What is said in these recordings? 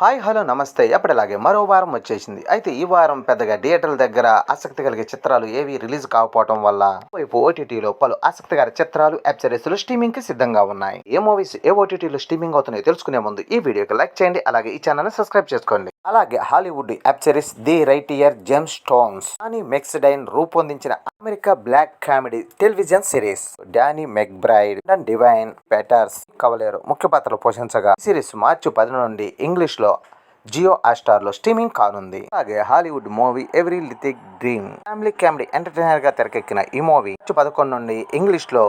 Hi hello నమస్తే. ఎప్పటిలాగే మరో వారం వచ్చేసింది. అయితే ఈ వారం పెద్దగా థియేటర్ల దగ్గర ఆసక్తి కలిగే చిత్రాలు ఏవి రిలీజ్ కాకపోవడం వల్ల? వైపు ఓటీటీలో పలు ఆసక్తికర చిత్రాలు వెబ్ సిరీస్లు స్ట్రీమింగ్కి సిద్ధంగా ఉన్నాయి. ఏ మూవీస్ ఏ ఓటీటీలో స్ట్రీమింగ్ అవుతున్నాయో తెలుసుకునే ముందు ఈ వీడియోకి లైక్ చేయండి. అలాగే ఈ ఛానల్ సబ్స్క్రైబ్ చేసుకోండి. అలాగే Hollywood web series the righteous gemstones. అని మెక్సిడైన్ రూపొందించిన America black comedy television series. Danny McBride Devine Peters కవలేరు ముఖ్య పాత్రలు పోషించగా సిరీస్ మార్చి పది నుండి ఇంగ్లీష్లో జియో హాట్స్టార్లో స్ట్రీమింగ్ కానుంది. అలాగే హాలీవుడ్ మూవీ ఎవ్రీ లిథిక్ డ్రీమ్ ఫ్యామిలీ కామెడీ ఎంటర్టైనర్గా తెరకెక్కిన ఈ మూవీ మార్చి పదకొండు నుండి ఇంగ్లీష్లో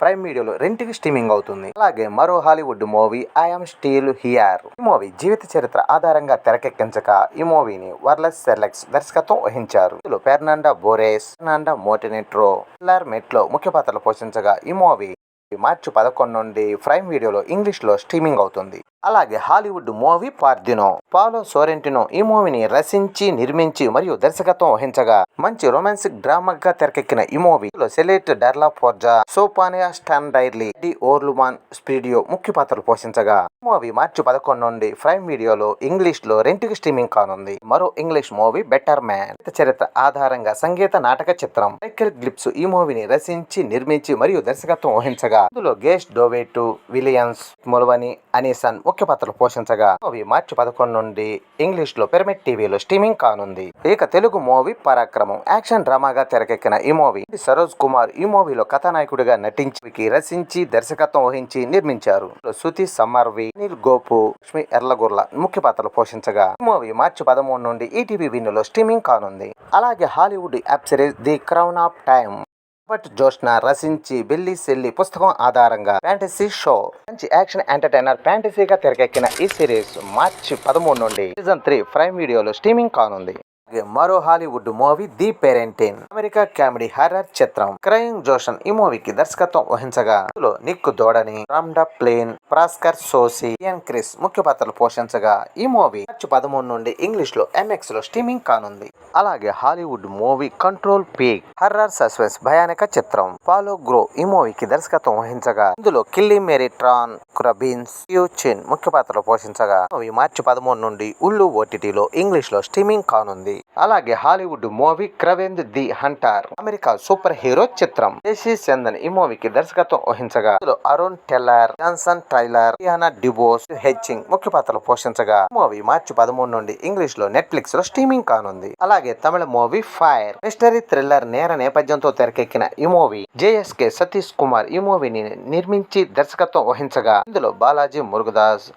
ప్రైమ్ వీడియోలో రెంటికి స్ట్రీమింగ్ అవుతుంది. అలాగే మరో Hollywood movie I'm still here. ఈ మూవీ జీవిత చరిత్ర ఆధారంగా తెరకెక్కించక ఈ మూవీని వర్లెస్ సెలెక్స్ దర్శకత్వం వహించారు. ఇందులో ఫెర్నాండా బోరేస్ ఫెర్నాండా మోటినెట్రో పిల్లర్ మెట్లో ముఖ్య పాత్రలు పోషించగా ఈ మూవీ మార్చి పదకొండు నుండి ప్రైమ్ వీడియోలో ఇంగ్లీష్లో స్ట్రీమింగ్ అవుతుంది. అలాగే హాలీవుడ్ మూవీ పార్దినో. పాలో సోరెంటినో ఈ మూవీని రచించి నిర్మించి మరియు దర్శకత్వం వహించగా మంచి రొమాన్సిక్ డ్రామాగా తెరకెక్కిన ఈ మూవీలో సెలెట్ డర్లా ఫోర్జా సోపానియా స్టాన్ డైర్లీ డి ఓర్లుమాన్ స్పీడియో ముఖ్య పాత్రలు పోషించగా ఈ మూవీ మార్చి పదకొండు నుండి ప్రైమ్ వీడియోలో ఇంగ్లీష్లో రెంటికి స్ట్రీమింగ్ కానుంది. మరో ఇంగ్లీష్ మూవీ బెటర్ మ్యాన్. చరిత్ర ఆధారంగా సంగీత నాటక చిత్రం మైకెల్ గ్లిప్స్ ఈ మూవీని రచించి నిర్మించి మరియు దర్శకత్వం వహించగా ఇందులో గేష్ డోవేటు విలియమ్స్ మొలవని అనీసన్ ముఖ్య పాత్రలు పోషించగా మూవీ మార్చి పదకొండు నుండి ఇంగ్లీష్లో పిరమిడ్ టీవీలో స్ట్రీమింగ్ కానుంది. ఇక తెలుగు మూవీ పరాక్రమం. యాక్షన్ డ్రామాగా తెరకెక్కిన ఈ మూవీ సరోజ్ కుమార్ ఈ మూవీలో కథానాయకుడిగా నటించి రచించి దర్శకత్వం వహించి నిర్మించారు. శృతి సమ్మర్వి అనిల్ గోపు లక్ష్మి ఎర్లగుర్ల ముఖ్య పాత్రలు పోషించగా ఈ మూవీ మార్చి పదమూడు నుండి ఈటీవీ విన్నులో స్ట్రీమింగ్ కానుంది. అలాగే Hollywood app series the crown of time Robert Joshna రచించి బిల్లి సెల్లి పుస్తకం ఆధారంగా ఫ్యాంటసీ షో మంచి యాక్షన్ ఎంటర్టైనర్ ఫ్యాంటసీగా తెరకెక్కిన ఈ సిరీస్ మార్చి పదమూడు నుండి సీజన్ త్రీ ప్రైమ్ వీడియోలో స్ట్రీమింగ్ కానుంది. మరో Hollywood movie the parenting. America comedy horror చిత్రం. క్రైమ్ జోషన్ ఈ మూవీకి దర్శకత్వం వహించగా ఇందులో నిక్ దోడని రామ్డా ప్లేన్ ప్రాస్కర్ సోసి ఇయన్ క్రిస్ ముఖ్య పాత్రలు పోషించగా ఈ మూవీ మార్చి పదమూడు నుండి ఇంగ్లీష్లో ఎంఎక్స్లో స్ట్రీమింగ్ కానుంది. అలాగే Hollywood movie control peak horror suspense భయానక చిత్రం. పాలో గ్రో ఈ మూవీకి దర్శకత్వం వహించగా ఇందులో కిల్లి మేరీ ట్రాన్ క్రబిన్స్ చిన్ ముఖ్య పాత్రలు పోషించగా మూవీ మార్చి పదమూడు నుండి ఉల్లు ఓటీటీలో ఇంగ్లీష్లో స్ట్రీమింగ్ కానుంది. అలాగే Hollywood movie Kraven the hunter. America super hero చిత్రం. జేసీ చందన్ ఈ మూవీకి దర్శకత్వం వహించగా Aaron Taylor Johnson Tyler Ariana DeBose hatching ముఖ్య పాత్రలు పోషించగా మూవీ మార్చి పదమూడు నుండి ఇంగ్లీష్లో నెట్ఫ్లిక్స్లో స్ట్రీమింగ్ కానుంది. అలాగే Tamil movie fire mystery thriller నేర నేపథ్యంతో తెరకెక్కిన ఈ మూవీ జేఎస్కే సతీష్ కుమార్ ఈ మూవీని నిర్మించి దర్శకత్వం వహించగా ఇందులో బాలాజీ మురుగదాస్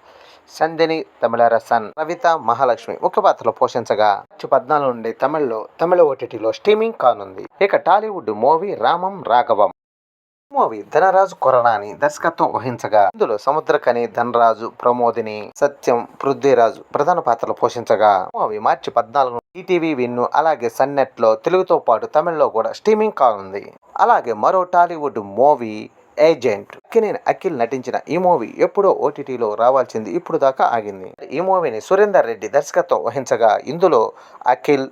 సంధిని తమిళరసన్ రవిత మహాలక్ష్మి ముఖ్య పాత్రలు పోషించగా మార్చి పద్నాలుగు నుండి తమిళ్ళో తమిళ ఓటీటీలో స్ట్రీమింగ్ కానుంది. ఇక Tollywood movie Ramam Raghavam. Movie Dhanaraju Koranani దర్శకత్వం వహించగా ఇందులో సముద్రకని ధనరాజు ప్రమోదిని సత్యం పృథ్వీరాజు ప్రధాన పాత్రలు పోషించగా మూవీ మార్చి పద్నాలుగు ఈటీవీ విన్ను అలాగే సన్నెట్లో తెలుగుతో పాటు తమిళ్ళో కూడా స్ట్రీమింగ్ కానుంది. అలాగే మరో Tollywood movie agent. Akkineni Akhil నటించిన ఈ మూవీ ఎప్పుడో ఓటీటీలో రావాల్సింది ఇప్పుడు దాకా ఆగింది. ఈ మూవీని సురేందర్ రెడ్డి దర్శకత్వం వహించగా ఇందులో అఖిల్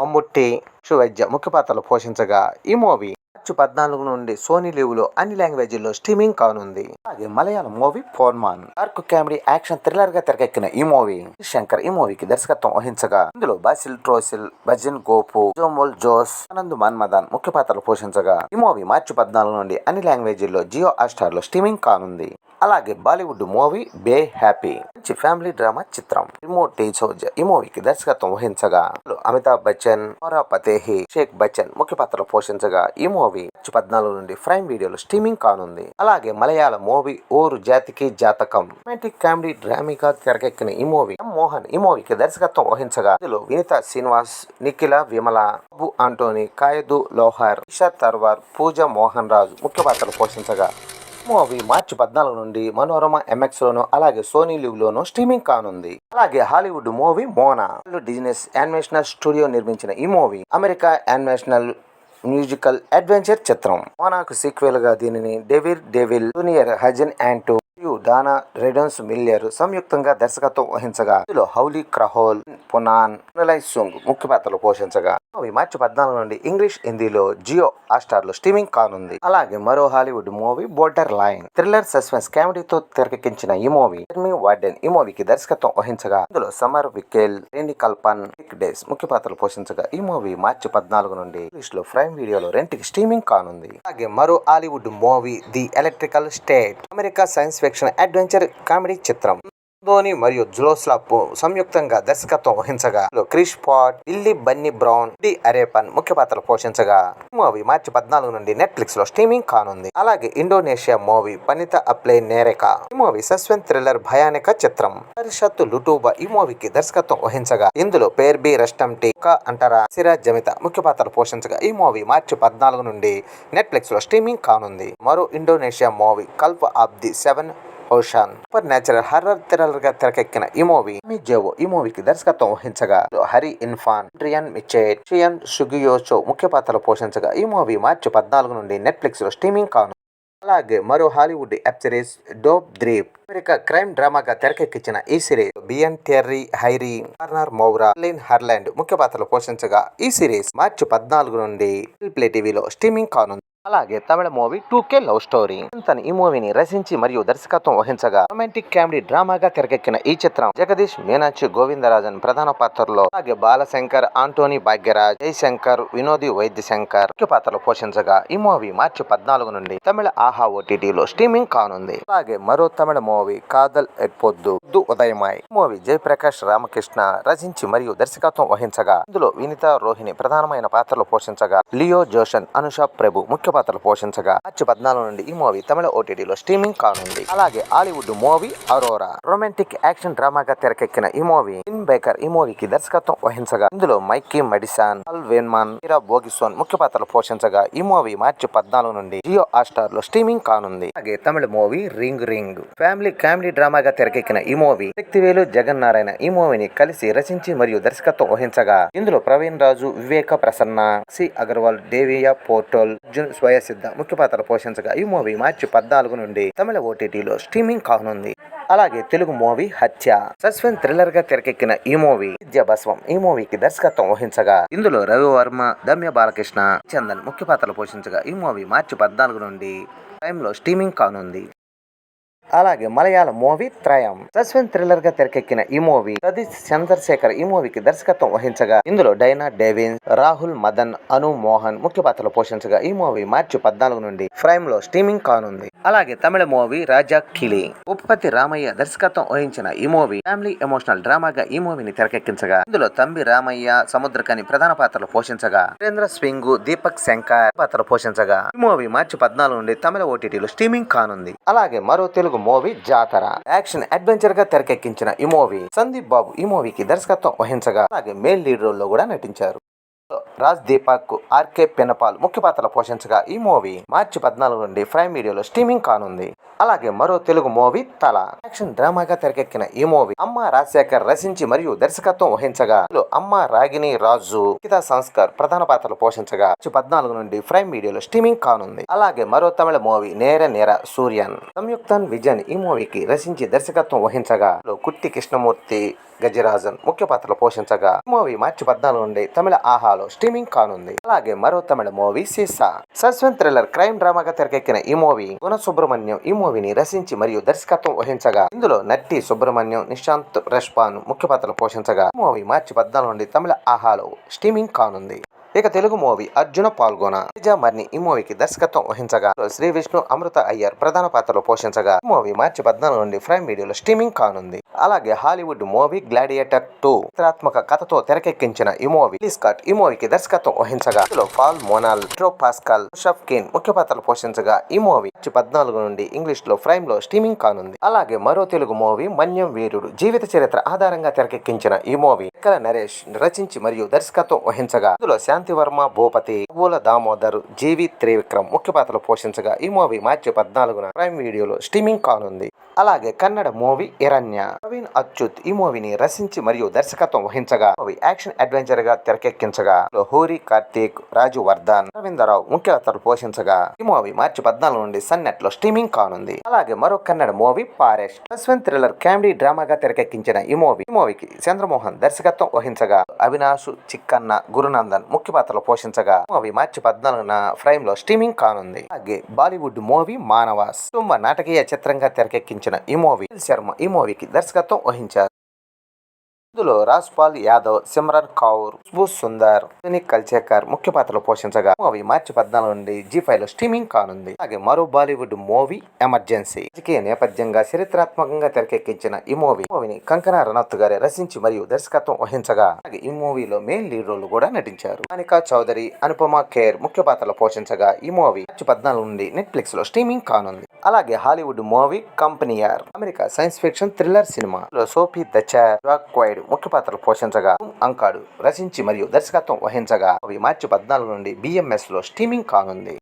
మమ్ముట్టి శివైద్య ముఖ్య పాత్రలు పోషించగా ఈ మూవీ మార్చి పద్నాలుగు నుండి సోనీ లీవ్లో అన్ని లాంగ్వేజ్ల్లో స్ట్రీమింగ్ కానుంది. అలాగే మలయాళం మూవీ ఫోర్మాన్ డార్క్ కామెడీ యాక్షన్ థ్రిల్లర్గా తెరకెక్కిన ఈ మూవీ శంకర్ ఈ మూవీకి దర్శకత్వం వహించగా ఇందులో బాసిల్ ట్రోసిల్ భజన్ గోపు జోమోల్ జోస్ ఆనంద్ మన్మదన్ ముఖ్య పాత్రలు పోషించగా ఈ మూవీ మార్చి పద్నాలుగు నుండి అన్ని లాంగ్వేజ్ల్లో జియో హాట్స్టార్లో స్ట్రీమింగ్ కానుంది. అలాగే బాలీవుడ్ మూవీ బే హ్యాపీ. మంచి ఫ్యామిలీ డ్రామా చిత్రం. రిమోట్ టీచోజ్ ఈ మూవీకి దర్శకత్వం వహించగా అమితాబ్ బచ్చన్ మోరా ఫతేహి షేక్ బచ్చన్ ముఖ్య పాత్రలు పోషించగా ఈ మూవీ మార్చి పద్నాలుగు నుండి ప్రైమ్ వీడియోలో స్ట్రీమింగ్ కానుంది. అలాగే మలయాళ మూవీ ఓరు జాతికి జాతకం. రొమాంటిక్ కామెడీ డ్రామీగా తెరకెక్కిన ఈ మూవీ ఎం మోహన్ ఈ మూవీకి దర్శకత్వం వహించగా ఇందులో వినిత శ్రీనివాస్ నిఖిల విమల బాబు ఆంటోనీ కాయదు లోహార్ ఇషా తర్వార్ పూజ మోహన్ రాజు ముఖ్య పాత్రలు పోషించగా మూవీ మార్చి పద్నాలుగు నుండి మనోరమ ఎంఎక్స్ లోను అలాగే సోనీ లివ్ లోను స్ట్రీమింగ్ కానుంది. అలాగే Hollywood movie Moana. Disney's animational studio నిర్మించిన ఈ movie America animational musical adventure చిత్రం. మోనాకు సీక్వెల్గా దీనిని డెవిర్ డెవిల్ జూనియర్ హజన్ అండ్ మరియు దానా రెడన్స్ మిల్లర్ సంయుక్తంగా దర్శకత్వం వహించగా ఇందులో హౌలీ క్రహోల్ పునాన్ పునలై సుంగ్ ముఖ్య పాత్రలు పోషించగా మూవీ మార్చి పద్నాలుగు నుండి ఇంగ్లీష్ హిందీలో జియో హాట్స్టార్లో స్ట్రీమింగ్ కానుంది అలాగే మరో Hollywood movie borderline thriller suspense కామెడీతో తెరకెక్కించిన ఈ మూవీ వార్డెన్ ఈ మూవీకి దర్శకత్వం వహించగా ఇందులో సమర్ వికెల్ రేణి కల్పన్ డేస్ ముఖ్య పాత్రలు పోషించగా ఈ మూవీ మార్చి పద్నాలుగు నుండి ఇంగ్లీష్లో ప్రైమ్ వీడియోలో రెంట్కి స్ట్రీమింగ్ కానుంది అలాగే మరో Hollywood movie the electrical state America science fiction adventure comedy చిత్రం. ధోని మరియు జులోస్లాప్ సంయుక్తంగా దర్శకత్వం వహించగా Chris Pratt Millie Bobby Brown D అరేపన్ ముఖ్య పాత్రలు పోషించగా మూవీ మార్చి పద్నాలుగు నుండి నెట్ఫ్లిక్స్లో స్ట్రీమింగ్ కానుంది. అలాగే ఇండోనేషియా మూవీ పనిత అప్లై నేరేక ఈ మూవీ సస్పెన్స్ థ్రిల్లర్ భయానక చిత్రం. పరిషత్తు లుటూబా ఈ మూవీకి దర్శకత్వం వహించగా ఇందులో పేర్ బి టీ అంటారా సిరాజ్ జమిత ముఖ్య పాత్రలు పోషించగా ఈ మూవీ మార్చి పద్నాలుగు నుండి నెట్ఫ్లిక్స్లో స్ట్రీమింగ్ కానుంది. మరో Indonesia movie cult of the seven ocean supernatural horror థ్రిల్లర్గా తెరకెక్కిన ఈ మూవీ మీ జేవో ఈ మూవీకి దర్శకత్వం వహించగా హరి ఇన్ఫాన్ డ్రియన్ మిచెట్ షియన్ షుగియోచో ముఖ్య పాత్రలు పోషించగా ఈ మూవీ మార్చి పద్నాలుగు నుండి నెట్ఫ్లిక్స్లో స్ట్రీమింగ్ కాను. అలాగే మరో Hollywood web series dope thief America crime డ్రామాగా తెరకెక్కించిన ఈ సిరీస్ బియన్ థెర్రీ హైరీ కార్నర్ మౌరా లిన్ హర్లాండ్ ముఖ్య పాత్రలు పోషించగా ఈ సిరీస్ మార్చి పద్నాలుగు నుండి ప్లే టీవీలో స్ట్రీమింగ్ కానుంది. అలాగే Tamil movie two K love story. తను ఈ మూవీని రచించి మరియు దర్శకత్వం వహించగా రొమాంటిక్ కామెడీ డ్రామాగా తెరకెక్కిన ఈ చిత్రం జగదీష్ మీనాక్షి గోవిందరాజన్ ప్రధాన పాత్రలో అలాగే బాలశంకర్ ఆంటోనీ భాగ్యరాజ్ జయశంకర్ వినోది వైద్య శంకర్ ముఖ్య పాత్రలు పోషించగా ఈ మూవీ మార్చి పద్నాలుగు నుండి తమిళ ఆహా ఓటీటీలో స్ట్రీమింగ్ కానుంది. అలాగే మరో తమిళ మూవీ కాదల్ ఎక్పొద్దు ఉదయమాయ్. మూవీ జయప్రకాష్ రామకృష్ణ రచించి మరియు దర్శకత్వం వహించగా ఇందులో వినిత రోహిణి ప్రధానమైన పాత్రలు పోషించగా లియో జోషన్ అనుషా ప్రభు ముఖ్య పాత్రలు పోషించగా మార్చి పద్నాలుగు నుండి ఈ మూవీ తమిళ ఓటీటీలో స్ట్రీమింగ్ కానుంది. అలాగే Hollywood movie Aurora. Romantic action డ్రామాగా తెరకెక్కిన ఈ మూవీ ఇన్ బేకర్ ఈ మూవీకి దర్శకత్వం వహించగా ఇందులో మైకీ మెడిసాన్ అల్ వేన్మాన్ మీరా బోగిసోన్ ముఖ్య పాత్రలు పోషించగా ఈ మూవీ మార్చి పద్నాలుగు నుండి జియో హాట్స్టార్లో స్ట్రీమింగ్ కానుంది. అలాగే Tamil movie ring ring. Family comedy డ్రామాగా తెరకెక్కిన ఈ మూవీ శక్తివేలు జగన్నారాయణ ఈ మూవీని కలిసి రచించి మరియు దర్శకత్వం వహించగా ఇందులో ప్రవీణ్ రాజు వివేక ప్రసన్న సి అగర్వాల్ దేవియా పోర్టల్ అర్జున్ స్వయసిద్ధ ముఖ్య పాత్ర పోషించగా ఈ మూవీ మార్చి పద్నాలుగు నుండి తమిళ ఓటీటీలో స్ట్రీమింగ్ కానుంది. అలాగే తెలుగు మూవీ హత్య. సస్పెన్స్ థ్రిల్లర్గా తెరకెక్కిన ఈ మూవీ విద్యాభస్వం ఈ మూవీకి దర్శకత్వం వహించగా ఇందులో రవివర్మ దమ్య బాలకృష్ణ చందన్ ముఖ్య పాత్రలు పోషించగా ఈ మూవీ మార్చి పద్నాలుగు నుండి టైంలో స్ట్రీమింగ్ కానుంది. అలాగే మలయాళ మూవీ త్రయం. సస్పెన్స్ థ్రిల్లర్గా తెరకెక్కిన ఈ మూవీ సతీష్ చంద్రశేఖర్ ఈ మూవీకి దర్శకత్వం వహించగా ఇందులో డైనా డేవిన్ రాహుల్ మదన్ అను మోహన్ ముఖ్య పాత్రలు పోషించగా ఈ మూవీ మార్చి పద్నాలుగు నుండి ప్రైమ్లో స్ట్రీమింగ్ కానుంది. అలాగే తమిళ మూవీ రాజా కిలి ఉపపతి రామయ్య దర్శకత్వం వహించిన ఈ మూవీ ఫ్యామిలీ ఎమోషనల్ డ్రామాగా ఈ మూవీని తెరకెక్కించగా ఇందులో తంబి రామయ్య సముద్రకని ప్రధాన పాత్రలు పోషించగా సురేంద్ర స్వింగు దీపక్ శంకర్ పాత్రలు పోషించగా ఈ మూవీ మార్చి పద్నాలుగు నుండి తమిళ ఓటీటీలో స్ట్రీమింగ్ కానుంది. అలాగే మరో తెలుగు మూవీ జాతర. యాక్షన్ అడ్వెంచర్గా తెరకెక్కించిన ఈ మూవీ సందీప్ బాబు ఈ మూవీకి దర్శకత్వం వహించగా అలాగే మేల్ లీడ్ రోల్లో కూడా నటించారు. రాజ్ దీపక్ ఆర్కే పెనపాల్ ముఖ్య పాత్రలు పోషించగా ఈ మూవీ మార్చి పద్నాలుగు నుండి ప్రైమ్ వీడియోలో స్ట్రీమింగ్ కానుంది. అలాగే మరో తెలుగు మూవీ తల. యాక్షన్ డ్రామాగా తెరకెక్కిన ఈ మూవీ అమ్మ రాజశేఖర్ రచించి మరియు దర్శకత్వం వహించగా అమ్మ రాగిని రాజు గీతా సంస్కర్ ప్రధాన పాత్రలు పోషించగా మార్చి పద్నాలుగు నుండి ప్రైమ్ వీడియోలో స్ట్రీమింగ్ కానుంది. అలాగే మరో తమిళ మూవీ నేర నేర సూర్యన్ సంయుక్తన్ విజయన్ ఈ మూవీకి రచించి దర్శకత్వం వహించగా కుట్టి కృష్ణమూర్తి గజరాజన్ ముఖ్య పాత్రలు పోషించగా మూవీ మార్చి పద్నాలుగు నుండి తమిళ ఆహాలో స్ట్రీమింగ్ కానుంది. అలాగే మరో తమిళ మూవీ సీసా. సస్పెన్స్ థ్రిల్లర్ క్రైమ్ డ్రామాగా తెరకెక్కిన ఈ మూవీ గుణ సుబ్రహ్మణ్యం ఈ మూవీని రచించి మరియు దర్శకత్వం వహించగా ఇందులో నట్టి సుబ్రహ్మణ్యం నిశాంత్ రెష్పాన్ ముఖ్య పాత్రలు పోషించగా మూవీ మార్చి పద్నాలుగు నుండి తమిళ ఆహాలో స్ట్రీమింగ్ కానుంది. ఇక తెలుగు మూవీ అర్జున పాల్గొన తేజ మర్ని ఈ మూవీకి దర్శకత్వం వహించగా శ్రీ విష్ణు అమృత అయ్యర్ ప్రధాన పాత్రలో పోషించగా ఈ మూవీ మార్చి పద్నాలుగు నుండి ప్రైమ్ వీడియోలో స్ట్రీమింగ్ కానుంది అలాగే హాలీవుడ్ మూవీ గ్లాడియేటర్ టూ చిత్రాత్మక కథతో తెరకెక్కించిన ఈ మూవీ స్కాట్ ఈ మూవీకి దర్శకత్వం వహించగా ఇందులో పాల్ మోనాల్ ట్రో పాస్కల్ షఫ్ కిన్ ముఖ్య పాత్రలు పోషించగా ఈ మూవీ మార్చి పద్నాలుగు నుండి ఇంగ్లీష్లో ప్రైమ్లో స్ట్రీమింగ్ కానుంది అలాగే మరో తెలుగు మూవీ మన్యం వీరుడు జీవిత చరిత్ర ఆధారంగా తెరకెక్కించిన ఈ మూవీ ఎక్కల నరేష్ రచించి మరియు దర్శకత్వం వహించగా ఇందులో శాంతివర్మ భూపతి పూల దామోదర్ జీవి త్రివిక్రమ్ ముఖ్య పాత్రలు పోషించగా ఈ మూవీ మార్చి పద్నాలుగున ప్రైమ్ వీడియోలో స్ట్రీమింగ్ కానుంది. అలాగే కన్నడ మూవీ ఇరణ్య. ప్రవీణ్ అచ్యుత్ ఈ మూవీని రచించి మరియు దర్శకత్వం వహించగా మూవీ యాక్షన్ అడ్వెంచర్గా తెరకెక్కించగా ఇందులో హూరి కార్తీక్ రాజు వర్ధన్ రవీంద్రరావు ముఖ్య పాత్రలు పోషించగా ఈ మూవీ మార్చి పద్నాలుగు నుండి సన్ నెట్లో స్ట్రీమింగ్ కానుంది. అలాగే మరో Kannada movie forest. Suspense thriller comedy డ్రామాగా తెరకెక్కించిన ఈ మూవీ ఈ మూవీకి చంద్రమోహన్ దర్శకత్వం వహించగా అవినాష్ చిక్కన్న గురునందన్ ముఖ్య పాత్రలు పోషించగా మూవీ మార్చి పద్నాలుగున ఫ్రైమ్లో స్ట్రీమింగ్ కానుంది. అలాగే బాలీవుడ్ మూవీ మానవాస్. తుమ్మ నాటకీయ చిత్రంగా తెరకెక్కించిన ఈ మూవీ శర్మ ఈ మూవీకి దర్శకత్వం వహించారు. ఇందులో రాజ్పాల్ యాదవ్ సిమ్రన్ కౌర్ ఖుష్బూ సుందర్ కల్చేకర్ ముఖ్య పాత్రలు పోషించగా మూవీ మార్చి పద్నాలుగు నుండి జీ ఫైవ్లో స్ట్రీమింగ్ కానుంది. అలాగే మరో బాలీవుడ్ మూవీ ఎమర్జెన్సీ రాజకీయ నేపథ్యంగా చరిత్రాత్మకంగా తెరకెక్కించిన ఈ మూవీ మూవీని కంకనా రనౌత్ గారే రచించి మరియు దర్శకత్వం వహించగా అలాగే ఈ మూవీలో మెయిన్ లీడ్ రోల్ కూడా నటించారు. అనికా చౌదరి అనుపమ ఖేర్ ముఖ్య పాత్రలు పోషించగా ఈ మూవీ మార్చి పద్నాలుగు నుండి నెట్ఫ్లిక్స్లో స్ట్రీమింగ్ కానుంది. అలాగే హాలీవుడ్ మూవీ కంపెనీయర్. అమెరికా సైన్స్ ఫిక్షన్ థ్రిల్లర్ సినిమా. సోఫీ దచార్ క్వైడ్ ముఖ్య పాత్రలు పోషించగా అంకాడు రచించి మరియు దర్శకత్వం వహించగా అవి మార్చి పద్నాలుగు నుండి బిఎంఎస్లో స్ట్రీమింగ్ కానుంది.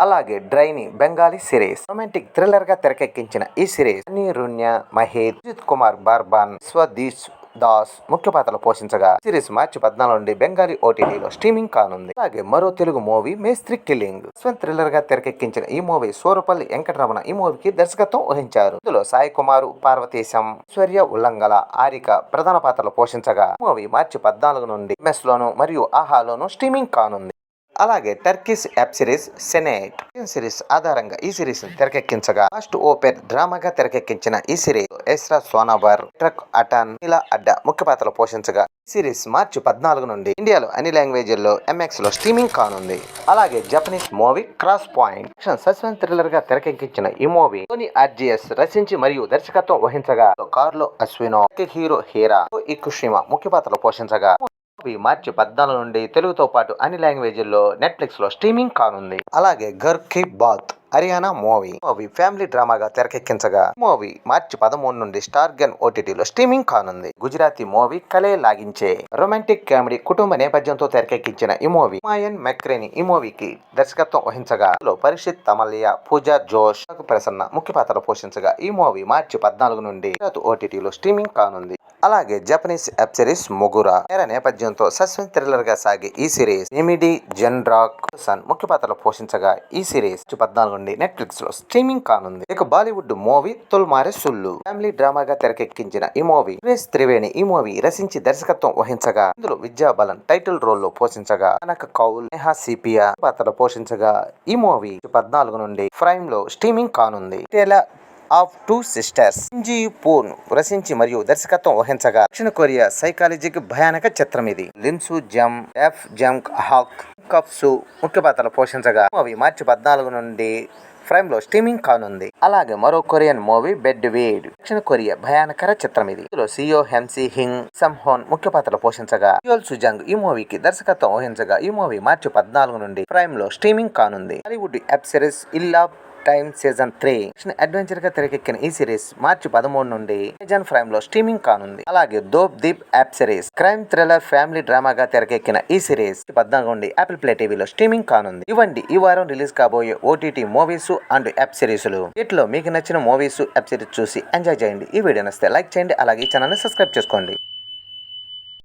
అలాగే డ్రైని బెంగాలీ సిరీస్. రొమాంటిక్ థ్రిల్లర్గా తెరకెక్కించిన ఈ సిరీస్ అన్ని రుణ్య మహేద్ అజిత్ కుమార్ బార్బాన్ స్వదీష్ దాస్ ముఖ్య పాత్రలు పోషించగా సిరీస్ మార్చి పద్నాలుగు నుండి బెంగాలీ ఓటీటీలో స్ట్రీమింగ్ కానుంది. అలాగే మరో తెలుగు మూవీ మేస్త్రి కిల్లింగ్. స్వన్ థ్రిల్లర్గా తెరకెక్కించిన ఈ మూవీ సూరపల్లి వెంకటరమణ ఈ మూవీకి దర్శకత్వం వహించారు. ఇందులో సాయి కుమారు పార్వతీశం ఐశ్వర్య ఉల్లంగల ఆరిక ప్రధాన పాత్రలు పోషించగా మూవీ మార్చి పద్నాలుగు నుండి మెస్ లోను మరియు ఆహాలోను స్ట్రీమింగ్ కానుంది. అలాగే టర్కిష్ యాప్ సిరీస్ సెనేట్ సిరీస్ ఆధారంగా ఈ సిరీస్ తెరకెక్కించగా ఫస్ట్ ఓపెన్ డ్రామాగా తెరకెక్కించిన ఈ సిరీస్ ఎస్రా సోనాబర్ ట్రక్ అటాన్ ఇలా అడ్డా ముఖ్య పాత్రలు పోషించగా ఈ సిరీస్ మార్చి పద్నాలుగు నుండి ఇండియాలో అన్ని లాంగ్వేజ్ల్లో ఎంఎక్స్లో స్ట్రీమింగ్ కానుంది. అలాగే Japanese movie cross point suspense థ్రిల్లర్గా తెరకెక్కించిన ఈ మూవీ టోనీ ఆర్జిఎస్ రచించి మరియు దర్శకత్వం వహించగా కార్లో అశ్వినో హీరో హీరా ఇకుషిమా ముఖ్య పాత్రలు పోషించగా మార్చి పద్నాలుగు నుండి తెలుగుతో పాటు అన్ని లాంగ్వేజ్ల్లో నెట్ఫ్లిక్స్లో స్ట్రీమింగ్ కానుంది. అలాగే గర్కి బాత్. హర్యానా మూవీ. మూవీ ఫ్యామిలీ డ్రామాగా తెరకెక్కించగా మూవీ మార్చి పదమూడు నుండి స్టార్ గన్ ఓటీటీలో స్ట్రీమింగ్ కానుంది. గుజరాతీ మూవీ కలే లాగించే. రొమాంటిక్ కామెడీ కుటుంబ నేపథ్యంతో తెరకెక్కించిన ఈ మూవీ మాయన్ మెక్రేని ఈ మూవీకి దర్శకత్వం వహించగా ఇందులో పరిషత్ తమలియా పూజా జోష్ ప్రసన్న ముఖ్య పాత్ర పోషించగా ఈ మూవీ మార్చి పద్నాలుగు నుండి ఓటీటీలో స్ట్రీమింగ్ కానుంది. అలాగే జపనీస్ వెబ్ సిరీస్ మొగురా నేర నేపథ్యంతో సస్పెన్స్ థ్రిల్లర్గా సాగే ఈ సిరీస్ ఎమిడి జెన్రాక్ సన్ ముఖ్య పాత్రలు పోషించగా ఈ సిరీస్ పద్నాలుగు నుండి నెట్ఫ్లిక్స్లో స్ట్రీమింగ్ కానుంది. ఇక బాలీవుడ్ మూవీ తుల్మారే సుల్లు ఫ్యామిలీ డ్రామాగా తెరకెక్కించిన ఈ మూవీ సురేష్ త్రివేణి ఈ మూవీ రచించి దర్శకత్వం వహించగా ఇందులో విద్యా బలన్ టైటిల్ రోల్లో పోషించగా కనక కౌల్ నేహా సిపియా పాత్ర పోషించగా ఈ మూవీ పద్నాలుగు నుండి ప్రైమ్లో స్ట్రీమింగ్ కానుంది. టేలా ఆఫ్ టూ సిస్టర్స్ జీ పూర్న్ రచించి మరియు దర్శకత్వం వహించగా దక్షిణ కొరియా సైకాలజీకి భయానక చిత్రం ఇది లిన్సు జమ్ ఎఫ్ జంక్ హాక్ కప్స్ ముఖ్య పాత్రలు పోషించగా మూవీ మార్చి పద్నాలుగు నుండి ప్రైమ్లో స్ట్రీమింగ్ కానుంది. అలాగే మరో కొరియన్ మూవీ బెడ్ వీడ్. దక్షిణ కొరియా భయానకర చిత్రం ఇది. ఇందులో సియో హెన్సీ హింగ్ సంహోన్ ముఖ్య పాత్రలు పోషించగా యోల్ సుజంగ్ ఈ మూవీకి దర్శకత్వం వహించగా ఈ మూవీ మార్చి పద్నాలుగు నుండి ప్రైమ్లో స్ట్రీమింగ్ కానుంది. హాలీవుడ్ వెబ్ సిరీస్ ఇల్లా టైమ్ సీజన్ త్రీ. అడ్వెంచర్గా తెరకెక్కిన ఈ సిరీస్ మార్చి పదమూడు నుండి అమెజాన్ ప్రైమ్లో స్ట్రీమింగ్ కానుంది. అలాగే dope thief web series crime thriller family డ్రామాగా తెరకెక్కిన ఈ సిరీస్ పద్నాలుగు నుండి యాపిల్ ప్లే టీవీలో స్ట్రీమింగ్ కానుంది. ఇవ్వండి ఈ వారం రిలీజ్ కాబోయే ఓటీటీ మూవీస్ అండ్ యాప్ సిరీస్లు. వీటిలో మీకు నచ్చిన మూవీస్ యాప్ సిరీస్ చూసి ఎంజాయ్ చేయండి. ఈ వీడియో నచ్చితే లైక్ చేయండి అలాగే ఈ ఛానల్ సబ్స్క్రైబ్ చేసుకోండి.